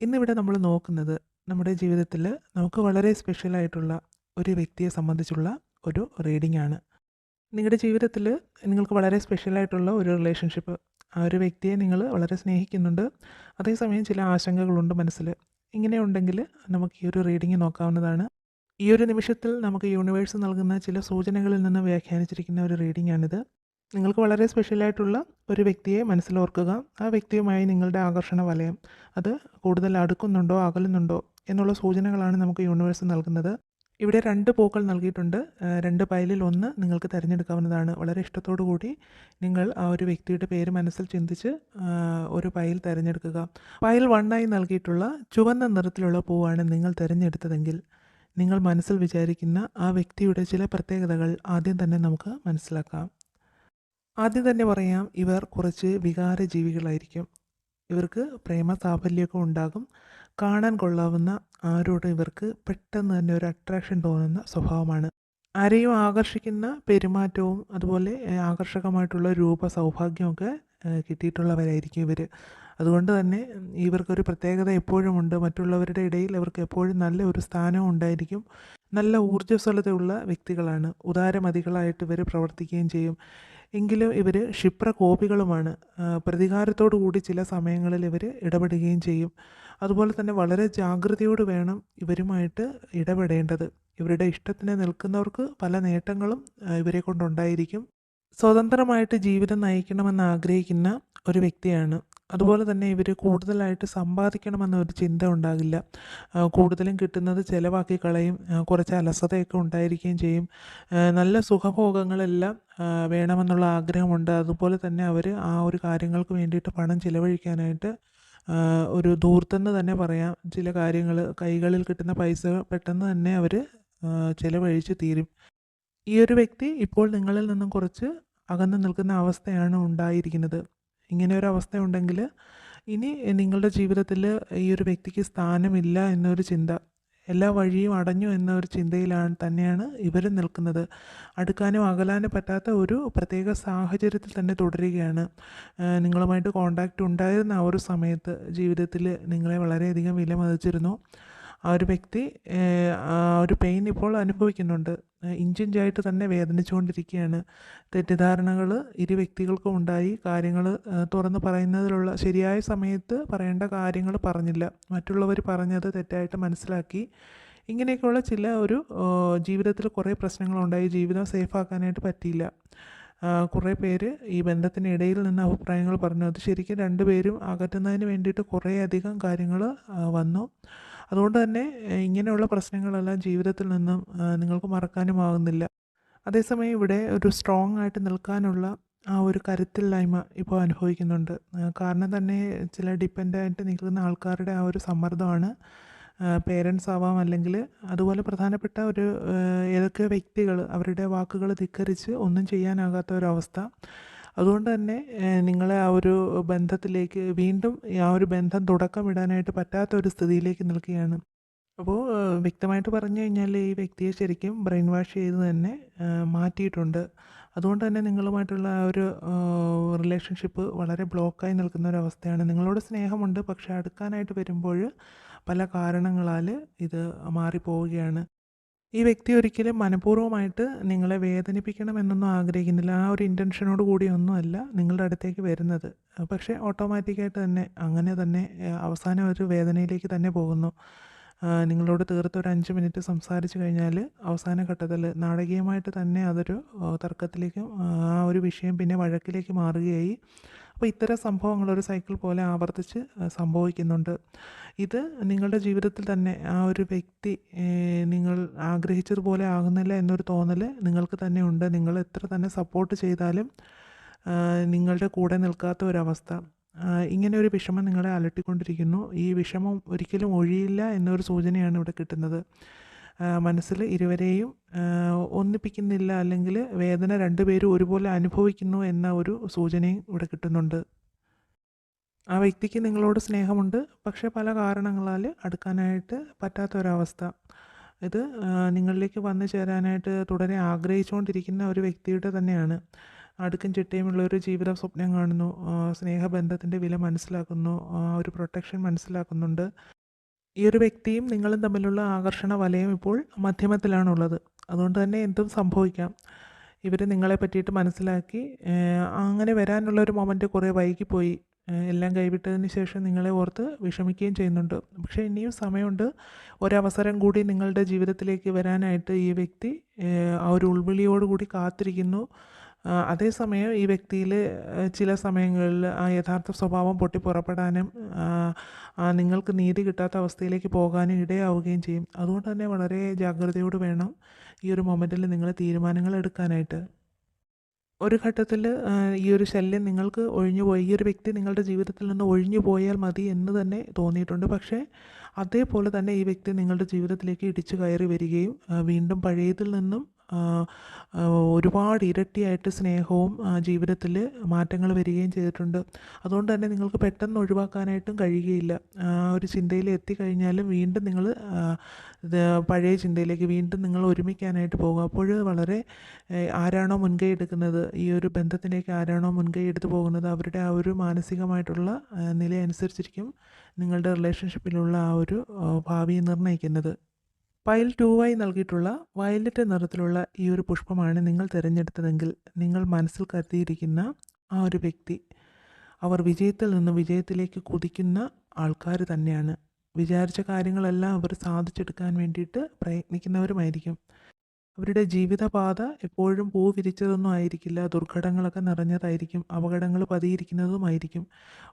ഇന്നിവിടെ നമ്മൾ നോക്കുന്നത് നമ്മുടെ ജീവിതത്തിൽ നമുക്ക് വളരെ സ്പെഷ്യലായിട്ടുള്ള ഒരു വ്യക്തിയെ സംബന്ധിച്ചുള്ള ഒരു റീഡിംഗ് ആണ്. നിങ്ങളുടെ ജീവിതത്തിൽ നിങ്ങൾക്ക് വളരെ സ്പെഷ്യലായിട്ടുള്ള ഒരു റിലേഷൻഷിപ്പ് ആ ഒരു വ്യക്തിയെ നിങ്ങൾ വളരെ സ്നേഹിക്കുന്നുണ്ട്. അതേസമയം ചില ആശങ്കകളുണ്ട് മനസ്സിൽ. ഇങ്ങനെ ഉണ്ടെങ്കിൽ നമുക്ക് ഈ ഒരു റീഡിംഗ് നോക്കാവുന്നതാണ്. ഈ ഒരു നിമിഷത്തിൽ നമുക്ക് യൂണിവേഴ്സ് നൽകുന്ന ചില സൂചനകളിൽ നിന്ന് വ്യാഖ്യാനിച്ചിരിക്കുന്ന ഒരു റീഡിംഗ് ആണിത്. നിങ്ങൾക്ക് വളരെ സ്പെഷ്യലായിട്ടുള്ള ഒരു വ്യക്തിയെ മനസ്സിലോർക്കുക. ആ വ്യക്തിയുമായി നിങ്ങളുടെ ആകർഷണ വലയം അത് കൂടുതൽ അടുക്കുന്നുണ്ടോ അകലുന്നുണ്ടോ എന്നുള്ള സൂചനകളാണ് നമുക്ക് യൂണിവേഴ്സ് നൽകുന്നത്. ഇവിടെ രണ്ട് പൂക്കൾ നൽകിയിട്ടുണ്ട്. രണ്ട് പൈലിൽ ഒന്ന് നിങ്ങൾക്ക് തിരഞ്ഞെടുക്കാവുന്നതാണ്. വളരെ ഇഷ്ടത്തോടു കൂടി നിങ്ങൾ ആ ഒരു വ്യക്തിയുടെ പേര് മനസ്സിൽ ചിന്തിച്ച് ഒരു പൈൽ തിരഞ്ഞെടുക്കുക. പൈൽ വണ്ണായി നൽകിയിട്ടുള്ള ചുവന്ന നിറത്തിലുള്ള പൂവാണ് നിങ്ങൾ തിരഞ്ഞെടുത്തതെങ്കിൽ നിങ്ങൾ മനസ്സിൽ വിചാരിക്കുന്ന ആ വ്യക്തിയുടെ ചില പ്രത്യേകതകൾ ആദ്യം തന്നെ നമുക്ക് മനസ്സിലാക്കാം. ആദ്യം തന്നെ പറയാം ഇവർ കുറച്ച് വികാര ജീവികളായിരിക്കും ഇവർക്ക് പ്രേമ സാഫല്യമൊക്കെ ഉണ്ടാകും. കാണാൻ കൊള്ളാവുന്ന ആരോടും ഇവർക്ക് പെട്ടെന്ന് തന്നെ ഒരു അട്രാക്ഷൻ തോന്നുന്ന സ്വഭാവമാണ്. ആരെയും ആകർഷിക്കുന്ന പെരുമാറ്റവും അതുപോലെ ആകർഷകമായിട്ടുള്ള രൂപ സൗഭാഗ്യമൊക്കെ കിട്ടിയിട്ടുള്ളവരായിരിക്കും ഇവർ അതുകൊണ്ട് തന്നെ ഇവർക്കൊരു പ്രത്യേകത എപ്പോഴും ഉണ്ട് മറ്റുള്ളവരുടെ ഇടയിൽ ഇവർക്ക് എപ്പോഴും നല്ല ഒരു സ്ഥാനവും ഉണ്ടായിരിക്കും. നല്ല ഊർജസ്വലതയുള്ള വ്യക്തികളാണ്. ഉദാരമതികളായിട്ട് ഇവർ പ്രവർത്തിക്കുകയും ചെയ്യും. എങ്കിലും ഇവർ ക്ഷിപ്രകോപികളുമാണ്. കോപികളുമാണ് പ്രതികാരത്തോടു കൂടി ചില സമയങ്ങളിൽ ഇവർ ഇടപെടുകയും ചെയ്യും. അതുപോലെ തന്നെ വളരെ ജാഗ്രതയോട് വേണം ഇവരുമായിട്ട് ഇടപെടേണ്ടത്. ഇവരുടെ ഇഷ്ടത്തിന് നിൽക്കുന്നവർക്ക് പല നേട്ടങ്ങളും ഇവരെ കൊണ്ടുണ്ടായിരിക്കും. സ്വതന്ത്രമായിട്ട് ജീവിതം നയിക്കണമെന്ന് ആഗ്രഹിക്കുന്ന ഒരു വ്യക്തിയാണ് അതുപോലെ തന്നെ ഇവർ കൂടുതലായിട്ട് സമ്പാദിക്കണമെന്ന ഒരു ചിന്ത ഉണ്ടാകില്ല. കൂടുതലും കിട്ടുന്നത് ചിലവാക്കി കളയും കുറച്ച് അലസതയൊക്കെ ഉണ്ടായിരിക്കുകയും ചെയ്യും. നല്ല സുഖഭോഗങ്ങളെല്ലാം വേണമെന്നുള്ള ആഗ്രഹമുണ്ട്. അതുപോലെ തന്നെ അവർ ആ ഒരു കാര്യങ്ങൾക്ക് വേണ്ടിയിട്ട് പണം ചിലവഴിക്കാനായിട്ട് ഒരു ദൂർത്തെന്ന് തന്നെ പറയാം. ചില കാര്യങ്ങൾ കൈകളിൽ കിട്ടുന്ന പൈസ പെട്ടെന്ന് തന്നെ അവർ ചിലവഴിച്ച് തീരും. ഈ ഒരു വ്യക്തി ഇപ്പോൾ നിങ്ങളിൽ നിന്നും കുറച്ച് അകന്നു നിൽക്കുന്ന അവസ്ഥയാണ് ഉണ്ടായിരിക്കുന്നത്. ഇങ്ങനെ ഒരു അവസ്ഥ ഉണ്ടെങ്കിൽ ഇനി നിങ്ങളുടെ ജീവിതത്തിൽ ഈ ഒരു വ്യക്തിക്ക് സ്ഥാനമില്ല എന്നൊരു ചിന്ത എല്ലാ വഴിയും അടഞ്ഞു എന്നൊരു ചിന്തയിലാണ് തന്നെയാണ് ഇവർ നിൽക്കുന്നത്. അടുക്കാനും അകലാനും പറ്റാത്ത ഒരു പ്രത്യേക സാഹചര്യത്തിൽ തന്നെ തുടരുകയാണ്. നിങ്ങളുമായിട്ട് കോണ്ടാക്റ്റ് ഉണ്ടായിരുന്ന ആ ഒരു സമയത്ത് ജീവിതത്തിൽ നിങ്ങളെ വളരെയധികം വിലമതിച്ചിരുന്നു. ആ ഒരു വ്യക്തി ആ ഒരു പെയിൻ ഇപ്പോൾ അനുഭവിക്കുന്നുണ്ട്. ഇഞ്ചിഞ്ചായിട്ട് തന്നെ വേദനിച്ചുകൊണ്ടിരിക്കുകയാണ്. തെറ്റിദ്ധാരണകൾ ഇരു വ്യക്തികൾക്കും ഉണ്ടായി. കാര്യങ്ങൾ തുറന്ന് പറയുന്നതിലുള്ള ശരിയായ സമയത്ത് പറയേണ്ട കാര്യങ്ങൾ പറഞ്ഞില്ല. മറ്റുള്ളവർ പറഞ്ഞത് തെറ്റായിട്ട് മനസ്സിലാക്കി. ഇങ്ങനെയൊക്കെയുള്ള ചില ഒരു ജീവിതത്തിൽ കുറേ പ്രശ്നങ്ങളുണ്ടായി. ജീവിതം സേഫാക്കാനായിട്ട് പറ്റിയില്ല. കുറേ പേര് ഈ ബന്ധത്തിന് ഇടയിൽ നിന്ന് അഭിപ്രായങ്ങൾ പറഞ്ഞു. അത് ശരിക്കും രണ്ടുപേരും അകറ്റുന്നതിന് വേണ്ടിയിട്ട് കുറേയധികം കാര്യങ്ങൾ വന്നു. അതുകൊണ്ട് തന്നെ ഇങ്ങനെയുള്ള പ്രശ്നങ്ങളെല്ലാം ജീവിതത്തിൽ നിന്നും നിങ്ങൾക്ക് മറക്കാനും ആകുന്നില്ല അതേസമയം ഇവിടെ ഒരു സ്ട്രോങ് ആയിട്ട് നിൽക്കാനുള്ള ആ ഒരു കരുത്തില്ലായ്മ ഇപ്പോൾ അനുഭവിക്കുന്നുണ്ട്. കാരണം തന്നെ ചില ഡിപ്പെൻഡായിട്ട് നിൽക്കുന്ന ആൾക്കാരുടെ ആ ഒരു സമ്മർദ്ദമാണ് പേരൻസ് ആവാം അല്ലെങ്കിൽ അതുപോലെ പ്രധാനപ്പെട്ട ഒരു ഏതൊക്കെ വ്യക്തികൾ അവരുടെ വാക്കുകൾ ധിക്കരിച്ച് ഒന്നും ചെയ്യാനാകാത്ത ഒരവസ്ഥ അതുകൊണ്ട് തന്നെ നിങ്ങളെ ആ ഒരു ബന്ധത്തിലേക്ക് വീണ്ടും ആ ഒരു ബന്ധം തുടക്കമിടാനായിട്ട് പറ്റാത്ത ഒരു സ്ഥിതിയിലേക്ക് നിൽക്കുകയാണ്. അപ്പോൾ വ്യക്തമായിട്ട് പറഞ്ഞു കഴിഞ്ഞാൽ ഈ വ്യക്തിയെ ശരിക്കും ബ്രെയിൻ വാഷ് ചെയ്ത് തന്നെ മാറ്റിയിട്ടുണ്ട്. അതുകൊണ്ട് തന്നെ നിങ്ങളുമായിട്ടുള്ള ആ ഒരു റിലേഷൻഷിപ്പ് വളരെ ബ്ലോക്കായി നിൽക്കുന്ന ഒരു അവസ്ഥയാണ്. നിങ്ങളോട് സ്നേഹമുണ്ട് പക്ഷേ അടുക്കാനായിട്ട് വരുമ്പോൾ പല കാരണങ്ങളാൽ ഇത് മാറിപ്പോവുകയാണ്. ഈ വ്യക്തി ഒരിക്കലും മനഃപൂർവമായിട്ട് നിങ്ങളെ വേദനിപ്പിക്കണമെന്നൊന്നും ആഗ്രഹിക്കുന്നില്ല. ആ ഒരു ഇന്റൻഷനോട് കൂടിയൊന്നുമല്ല നിങ്ങളുടെ അടുത്തേക്ക് വരുന്നത്. പക്ഷേ ഓട്ടോമാറ്റിക്കായിട്ട് തന്നെ അങ്ങനെ തന്നെ അവസാനം ഒരു വേദനയിലേക്ക് തന്നെ പോകുന്നു. നിങ്ങളോട് തീർത്ത് ഒരു അഞ്ച് മിനിറ്റ് സംസാരിച്ചു കഴിഞ്ഞാൽ അവസാന ഘട്ടത്തിൽ നാടകീയമായിട്ട് തന്നെ അതൊരു തർക്കത്തിലേക്കും ആ ഒരു വിഷയം പിന്നെ വഴക്കിലേക്ക് മാറുകയായി. അപ്പോൾ ഇത്തരം സംഭവങ്ങൾ ഒരു സൈക്കിൾ പോലെ ആവർത്തിച്ച് സംഭവിക്കുന്നുണ്ട്. ഇത് നിങ്ങളുടെ ജീവിതത്തിൽ തന്നെ ആ ഒരു വ്യക്തി നിങ്ങൾ ആഗ്രഹിച്ചതുപോലെ ആകുന്നില്ല എന്നൊരു തോന്നൽ നിങ്ങൾക്ക് തന്നെ ഉണ്ട്. നിങ്ങൾ എത്ര തന്നെ സപ്പോർട്ട് ചെയ്താലും നിങ്ങളുടെ കൂടെ നിൽക്കാത്ത ഒരവസ്ഥ. ഇങ്ങനെ ഒരു വിഷമം നിങ്ങളെ അലട്ടിക്കൊണ്ടിരിക്കുന്നു. ഈ വിഷമം ഒരിക്കലും ഒഴിയില്ല എന്നൊരു സൂചനയാണ് ഇവിടെ കിട്ടുന്നത്. മനസ്സിൽ ഇരുവരെയും ഒന്നിപ്പിക്കുന്നില്ല അല്ലെങ്കിൽ വേദന രണ്ടുപേരും ഒരുപോലെ അനുഭവിക്കുന്നു എന്ന ഒരു സൂചനയും ഇവിടെ കിട്ടുന്നുണ്ട്. ആ വ്യക്തിക്ക് നിങ്ങളോട് സ്നേഹമുണ്ട്. പക്ഷേ പല കാരണങ്ങളാൽ അടുക്കാനായിട്ട് പറ്റാത്ത ഒരവസ്ഥ ഇത് നിങ്ങളിലേക്ക് വന്നു ചേരാനായിട്ട് തുടരെ ആഗ്രഹിച്ചുകൊണ്ടിരിക്കുന്ന ഒരു വ്യക്തിയുടെ തന്നെയാണ്. അടുക്കും ചിട്ടയുമുള്ള ഒരു ജീവിത സ്വപ്നം കാണുന്നു. സ്നേഹബന്ധത്തിന്റെ വില മനസ്സിലാക്കുന്നു. ഒരു പ്രൊട്ടക്ഷൻ മനസ്സിലാക്കുന്നുണ്ട്. ഈ ഒരു വ്യക്തിയും നിങ്ങളും തമ്മിലുള്ള ആകർഷണ വലയം ഇപ്പോൾ മധ്യമത്തിലാണുള്ളത്. അതുകൊണ്ട് തന്നെ എന്തും സംഭവിക്കാം. ഇവർ നിങ്ങളെ പറ്റിയിട്ട് മനസ്സിലാക്കി അങ്ങനെ വരാനുള്ള ഒരു മൊമെന്റ് കുറേ വൈകിപ്പോയി. എല്ലാം കൈവിട്ടതിന് ശേഷം നിങ്ങളെ ഓർത്ത് വിഷമിക്കുകയും ചെയ്യുന്നുണ്ട്. പക്ഷേ ഇനിയും സമയമുണ്ട്. ഒരവസരം കൂടി നിങ്ങളുടെ ജീവിതത്തിലേക്ക് വരാനായിട്ട് ഈ വ്യക്തി ആ ഒരു ഉൾവിളിയോടുകൂടി കാത്തിരിക്കുന്നു. അതേസമയം ഈ വ്യക്തിയിൽ ചില സമയങ്ങളിൽ ആ യഥാർത്ഥ സ്വഭാവം പൊട്ടി പുറപ്പെടാനും ആ, ആ, നിങ്ങൾക്ക് നീതി കിട്ടാത്ത അവസ്ഥയിലേക്ക് പോകാനും ഇടയാവുകയും ചെയ്യും. അതുകൊണ്ട് തന്നെ വളരെ ജാഗ്രതയോട് വേണം ഈ ഒരു മൊമെന്റിൽ നിങ്ങൾ തീരുമാനങ്ങൾ എടുക്കാനായിട്ട്. ഒരു ഘട്ടത്തിൽ ഈ ഒരു ശല്യം നിങ്ങൾക്ക് ഒഴിഞ്ഞു പോയി ഈ ഒരു വ്യക്തി നിങ്ങളുടെ ജീവിതത്തിൽ നിന്ന് ഒഴിഞ്ഞു പോയാൽ മതി എന്ന് തന്നെ തോന്നിയിട്ടുണ്ട്. പക്ഷേ അതേപോലെ തന്നെ ഈ വ്യക്തി നിങ്ങളുടെ ജീവിതത്തിലേക്ക് ഇടിച്ചു കയറി വരികയും വീണ്ടും പഴയതിൽ നിന്നും ഒരുപാട് ഇരട്ടിയായിട്ട് സ്നേഹവും ജീവിതത്തിൽ മാറ്റങ്ങൾ വരികയും ചെയ്തിട്ടുണ്ട്. അതുകൊണ്ട് തന്നെ നിങ്ങൾക്ക് പെട്ടെന്ന് ഒഴിവാക്കാനായിട്ടും കഴിയുകയില്ല. ആ ഒരു ചിന്തയിൽ എത്തിക്കഴിഞ്ഞാലും വീണ്ടും നിങ്ങൾ പഴയ ചിന്തയിലേക്ക് വീണ്ടും നിങ്ങൾ ഒരുമിക്കാനായിട്ട് പോകും. അപ്പോൾ വളരെ ആരാണോ മുൻകൈ എടുക്കുന്നത് ഈ ഒരു ബന്ധത്തിലേക്ക് ആരാണോ മുൻകൈ എടുത്തു പോകുന്നത് അവരുടെ ആ ഒരു മാനസികമായിട്ടുള്ള നില അനുസരിച്ചിരിക്കും നിങ്ങളുടെ റിലേഷൻഷിപ്പിലുള്ള ആ ഒരു ഭാവി ഭാവിയെ നിർണയിക്കുന്നത്. പൈൽ ടു ആയി നൽകിയിട്ടുള്ള വയലറ്റ് നിറത്തിലുള്ള ഈ ഒരു പുഷ്പമാണ് നിങ്ങൾ തിരഞ്ഞെടുത്തതെങ്കിൽ നിങ്ങൾ മനസ്സിൽ കരുതിയിരിക്കുന്ന ആ ഒരു വ്യക്തി അവർ വിജയത്തിൽ നിന്ന് വിജയത്തിലേക്ക് കുതിക്കുന്ന ആൾക്കാർ തന്നെയാണ്. വിചാരിച്ച കാര്യങ്ങളെല്ലാം അവർ സാധിച്ചെടുക്കാൻ വേണ്ടിയിട്ട് പ്രയത്നിക്കുന്നവരുമായിരിക്കും. അവരുടെ ജീവിതപാത എപ്പോഴും പൂ വിരിച്ചതൊന്നും ആയിരിക്കില്ല. ദുർഘടങ്ങളൊക്കെ നിറഞ്ഞതായിരിക്കും. അപകടങ്ങൾ പതിയിരിക്കുന്നതുമായിരിക്കും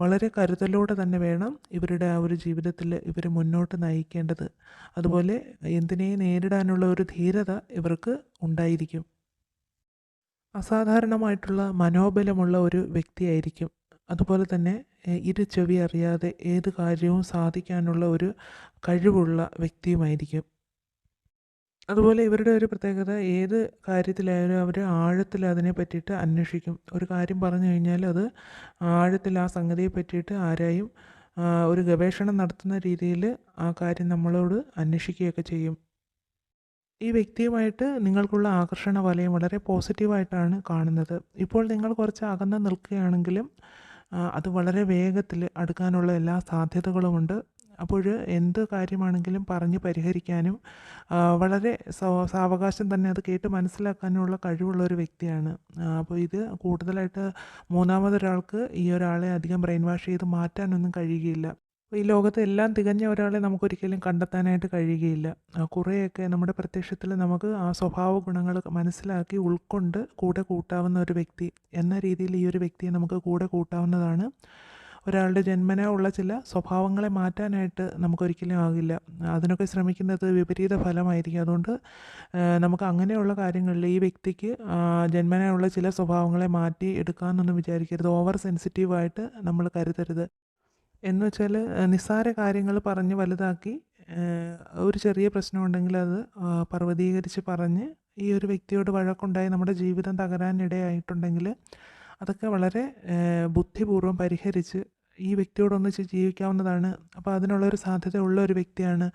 വളരെ കരുതലോടെ തന്നെ വേണം ഇവരുടെ ആ ഒരു ജീവിതത്തിൽ ഇവർ മുന്നോട്ട് നയിക്കേണ്ടത്. അതുപോലെ എന്തിനേയും നേരിടാനുള്ള ഒരു ധീരത ഇവർക്ക് ഉണ്ടായിരിക്കും. അസാധാരണമായിട്ടുള്ള മനോബലമുള്ള ഒരു വ്യക്തിയായിരിക്കും. അതുപോലെ തന്നെ ഇരു ചെവി അറിയാതെ ഏത് കാര്യവും സാധിക്കാനുള്ള ഒരു കഴിവുള്ള വ്യക്തിയുമായിരിക്കും. അതുപോലെ ഇവരുടെ ഒരു പ്രത്യേകത ഏത് കാര്യത്തിലായാലും അവർ ആഴത്തിൽ അതിനെ പറ്റിയിട്ട് അന്വേഷിക്കും. ഒരു കാര്യം പറഞ്ഞു കഴിഞ്ഞാൽ അത് ആഴത്തിൽ ആ സംഗതിയെ പറ്റിയിട്ട് ആരായും ഒരു ഗവേഷണം നടത്തുന്ന രീതിയിൽ ആ കാര്യം നമ്മളോട് അന്വേഷിക്കുകയൊക്കെ ചെയ്യും. ഈ വ്യക്തിയുമായിട്ട് നിങ്ങൾക്കുള്ള ആകർഷണ വലയം വളരെ പോസിറ്റീവായിട്ടാണ് കാണുന്നത്. ഇപ്പോൾ നിങ്ങൾ കുറച്ച് അകന്ന് നിൽക്കുകയാണെങ്കിലും അത് വളരെ വേഗത്തിൽ അടുക്കാനുള്ള എല്ലാ സാധ്യതകളുമുണ്ട്. അപ്പോൾ എന്ത് കാര്യമാണെങ്കിലും പറഞ്ഞ് പരിഹരിക്കാനും വളരെ സാവകാശം തന്നെ അത് കേട്ട് മനസ്സിലാക്കാനുമുള്ള കഴിവുള്ള ഒരു വ്യക്തിയാണ്. അപ്പോൾ ഇത് കൂടുതലായിട്ട് മൂന്നാമതൊരാൾക്ക് ഈ ഒരാളെ അധികം ബ്രെയിൻ വാഷ് ചെയ്ത് മാറ്റാനൊന്നും കഴിയുകയില്ല. ഈ ലോകത്ത് എല്ലാം തികഞ്ഞ ഒരാളെ നമുക്കൊരിക്കലും കണ്ടെത്താനായിട്ട് കഴിയുകയില്ല. കുറേയൊക്കെ നമ്മുടെ പ്രത്യക്ഷത്തിൽ നമുക്ക് ആ സ്വഭാവ ഗുണങ്ങൾ മനസ്സിലാക്കി ഉൾക്കൊണ്ട് കൂടെ കൂട്ടാവുന്ന ഒരു വ്യക്തി എന്ന രീതിയിൽ ഈ ഒരു വ്യക്തിയെ നമുക്ക് കൂടെ കൂട്ടാവുന്നതാണ്. ഒരാളുടെ ജന്മനാ ഉള്ള ചില സ്വഭാവങ്ങളെ മാറ്റാനായിട്ട് നമുക്കൊരിക്കലും ആകില്ല. അതിനൊക്കെ ശ്രമിക്കുന്നത് വിപരീത ഫലമായിരിക്കും. അതുകൊണ്ട് നമുക്ക് അങ്ങനെയുള്ള കാര്യങ്ങളിൽ ഈ വ്യക്തിക്ക് ജന്മനാ ഉള്ള ചില സ്വഭാവങ്ങളെ മാറ്റി എടുക്കാമെന്നൊന്നും വിചാരിക്കരുത്. ഓവർ സെൻസിറ്റീവായിട്ട് നമ്മൾ കരുതരുത്. എന്ന് വെച്ചാൽ നിസ്സാര കാര്യങ്ങൾ പറഞ്ഞ് വലുതാക്കി ഒരു ചെറിയ പ്രശ്നമുണ്ടെങ്കിൽ അത് പർവതീകരിച്ച് പറഞ്ഞ് ഈ ഒരു വ്യക്തിയോട് വഴക്കുണ്ടായി നമ്മുടെ ജീവിതം തകരാനിടയായിട്ടുണ്ടെങ്കിൽ അതൊക്കെ വളരെ ബുദ്ധിപൂർവം പരിഹരിച്ച് ഈ വ്യക്തിയോടൊന്നിച്ച് ജീവിക്കാവുന്നതാണ്. അപ്പോൾ അതിനുള്ളൊരു സാധ്യത ഉള്ള ഒരു വ്യക്തിയാണ്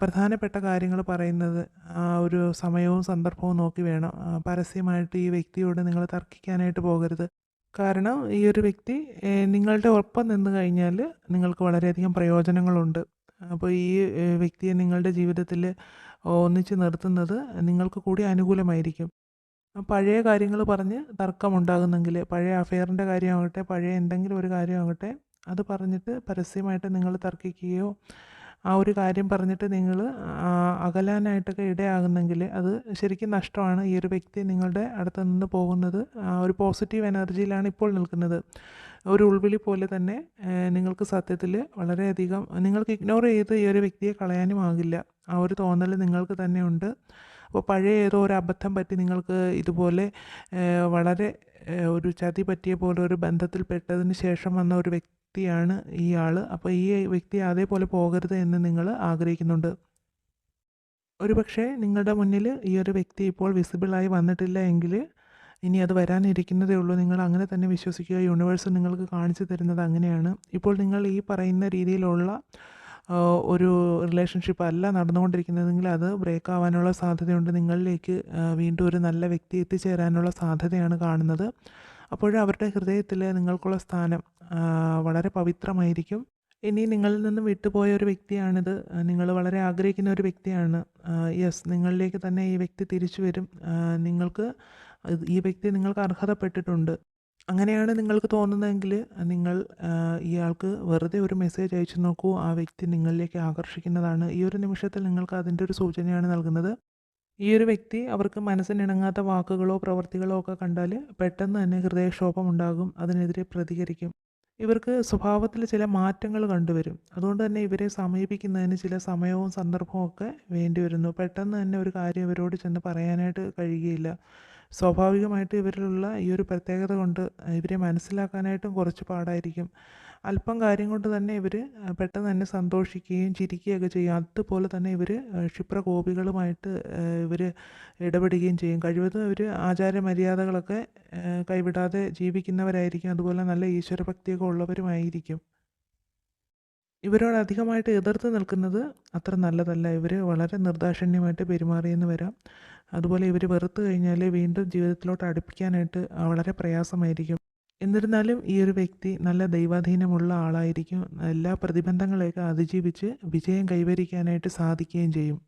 പ്രധാനപ്പെട്ട കാര്യങ്ങൾ പറയുന്നത്. ആ ഒരു സമയവും സന്ദർഭവും നോക്കി വേണം. പരസ്യമായിട്ട് ഈ വ്യക്തിയോട് നിങ്ങൾ തർക്കിക്കാനായിട്ട് പോകരുത്. കാരണം ഈ ഒരു വ്യക്തി നിങ്ങളുടെ ഒപ്പം നിന്ന് കഴിഞ്ഞാൽ നിങ്ങൾക്ക് വളരെയധികം പ്രയോജനങ്ങളുണ്ട്. അപ്പോൾ ഈ വ്യക്തിയെ നിങ്ങളുടെ ജീവിതത്തിൽ ഒന്നിച്ച് നിർത്തുന്നത് നിങ്ങൾക്ക് കൂടി അനുകൂലമായിരിക്കും. പഴയ കാര്യങ്ങൾ പറഞ്ഞ് തർക്കമുണ്ടാകുന്നെങ്കിൽ പഴയ അഫെയറിന്റെ കാര്യമാകട്ടെ പഴയ എന്തെങ്കിലും ഒരു കാര്യമാകട്ടെ അത് പറഞ്ഞിട്ട് പരസ്യമായിട്ട് നിങ്ങൾ തർക്കിക്കുകയോ ആ ഒരു കാര്യം പറഞ്ഞിട്ട് നിങ്ങൾ അകലാനായിട്ടൊക്കെ ഇടയാകുന്നെങ്കിൽ അത് ശരിക്കും നഷ്ടമാണ്. ഈ ഒരു വ്യക്തി നിങ്ങളുടെ അടുത്ത് നിന്ന് പോകുന്നത് ആ ഒരു പോസിറ്റീവ് എനർജിയിലാണ് ഇപ്പോൾ നിൽക്കുന്നത്. ഒരു ഉൾവിളി പോലെ തന്നെ നിങ്ങൾക്ക് സത്യത്തിൽ വളരെയധികം നിങ്ങൾക്ക് ഇഗ്നോർ ചെയ്ത് ഈ ഒരു വ്യക്തിയെ കളയാനും ആകില്ല ആ ഒരു തോന്നൽ നിങ്ങൾക്ക് തന്നെ ഉണ്ട് അപ്പോൾ പഴയ ഏതോ ഒരു അബദ്ധം പറ്റി നിങ്ങൾക്ക് ഇതുപോലെ വളരെ ഒരു ചതി പറ്റിയ പോലെ ഒരു ബന്ധത്തിൽപ്പെട്ടതിന് ശേഷം വന്ന ഒരു വ്യക്തിയാണ് ഈ ആൾ അപ്പോൾ ഈ വ്യക്തി അതേപോലെ പോകരുത് എന്ന് നിങ്ങൾ ആഗ്രഹിക്കുന്നുണ്ട്. ഒരു പക്ഷേ നിങ്ങളുടെ മുന്നിൽ ഈ ഒരു വ്യക്തി ഇപ്പോൾ വിസിബിളായി വന്നിട്ടില്ല എങ്കിൽ ഇനി അത് വരാനിരിക്കുന്നതേ ഉള്ളൂ. നിങ്ങൾ അങ്ങനെ തന്നെ വിശ്വസിക്കുക. യൂണിവേഴ്സ് നിങ്ങൾക്ക് കാണിച്ചു തരുന്നത് അങ്ങനെയാണ്. ഇപ്പോൾ നിങ്ങൾ ഈ പറയുന്ന രീതിയിലുള്ള ഒരു റിലേഷൻഷിപ്പ് അല്ല നടന്നുകൊണ്ടിരിക്കുന്നതെങ്കിൽ അത് ബ്രേക്ക് ആവാനുള്ള സാധ്യതയുണ്ട്. നിങ്ങളിലേക്ക് വീണ്ടും ഒരു നല്ല വ്യക്തി എത്തിച്ചേരാനുള്ള സാധ്യതയാണ് കാണുന്നത്. അപ്പോൾ അവരുടെ ഹൃദയത്തിൽ നിങ്ങൾക്കുള്ള സ്ഥാനം വളരെ പവിത്രമായിരിക്കും. ഇനി നിങ്ങളിൽ നിന്ന് വിട്ടുപോയ ഒരു വ്യക്തിയാണിത്. നിങ്ങൾ വളരെ ആഗ്രഹിക്കുന്ന ഒരു വ്യക്തിയാണ്. യെസ് നിങ്ങളിലേക്ക് തന്നെ ഈ വ്യക്തി തിരിച്ചു വരും. നിങ്ങൾക്ക് ഈ വ്യക്തി നിങ്ങൾക്ക് അർഹതപ്പെട്ടിട്ടുണ്ട്. അങ്ങനെയാണ് നിങ്ങൾക്ക് തോന്നുന്നതെങ്കിൽ നിങ്ങൾ ഇയാൾക്ക് വെറുതെ ഒരു മെസ്സേജ് അയച്ചു നോക്കൂ. ആ വ്യക്തി നിങ്ങളിലേക്ക് ആകർഷിക്കുന്നതാണ്. ഈ ഒരു നിമിഷത്തിൽ നിങ്ങൾക്ക് അതിന്റെ ഒരു സൂചനയാണ് നൽകുന്നത്. ഈ ഒരു വ്യക്തി അവർക്ക് മനസ്സിനിണങ്ങാത്ത വാക്കുകളോ പ്രവൃത്തികളോ ഒക്കെ കണ്ടാൽ പെട്ടെന്ന് തന്നെ ഹൃദയക്ഷോഭം ഉണ്ടാകും. അതിനെതിരെ പ്രതികരിക്കും. ഇവർക്ക് സ്വഭാവത്തിൽ ചില മാറ്റങ്ങൾ കണ്ടുവരും. അതുകൊണ്ട് തന്നെ ഇവരെ സമീപിക്കുന്നതിന് ചില സമയവും സന്ദർഭവും ഒക്കെ വേണ്ടി വരുന്നു പെട്ടെന്ന് തന്നെ ഒരു കാര്യം ഇവരോട് ചെന്ന് പറയാനായിട്ട് കഴിയുകയില്ല. സ്വാഭാവികമായിട്ട് ഇവരിലുള്ള ഈ ഒരു പ്രത്യേകത കൊണ്ട് ഇവരെ മനസ്സിലാക്കാനായിട്ടും കുറച്ച് പാടായിരിക്കും. അല്പം കാര്യം കൊണ്ട് തന്നെ ഇവർ പെട്ടെന്ന് തന്നെ സന്തോഷിക്കുകയും ചിരിക്കുകയൊക്കെ ചെയ്യും. അതുപോലെ തന്നെ ഇവർ ക്ഷിപ്രകോപികളുമായിട്ട് ഇവർ ഇടപെടുകയും ചെയ്യും. കഴിവതും ഇവർ ആചാര മര്യാദകളൊക്കെ കൈവിടാതെ ജീവിക്കുന്നവരായിരിക്കും. അതുപോലെ നല്ല ഈശ്വരഭക്തിയൊക്കെ ഉള്ളവരുമായിരിക്കും. ഇവരോട് അധികമായിട്ട് എതിർത്ത് നിൽക്കുന്നത് അത്ര നല്ലതല്ല. ഇവർ വളരെ നിർദാക്ഷിണ്യമായിട്ട് പെരുമാറിയെന്ന് വരാം. അതുപോലെ ഇവർ വെറുത്ത് കഴിഞ്ഞാൽ വീണ്ടും ജീവിതത്തിലോട്ട് അടുപ്പിക്കാനായിട്ട് വളരെ പ്രയാസമായിരിക്കും. എന്നിരുന്നാലും ഈ ഒരു വ്യക്തി നല്ല ദൈവാധീനമുള്ള ആളായിരിക്കും. എല്ലാ പ്രതിബന്ധങ്ങളെയൊക്കെ അതിജീവിച്ച് വിജയം കൈവരിക്കാനായിട്ട് സാധിക്കുകയും ചെയ്യും.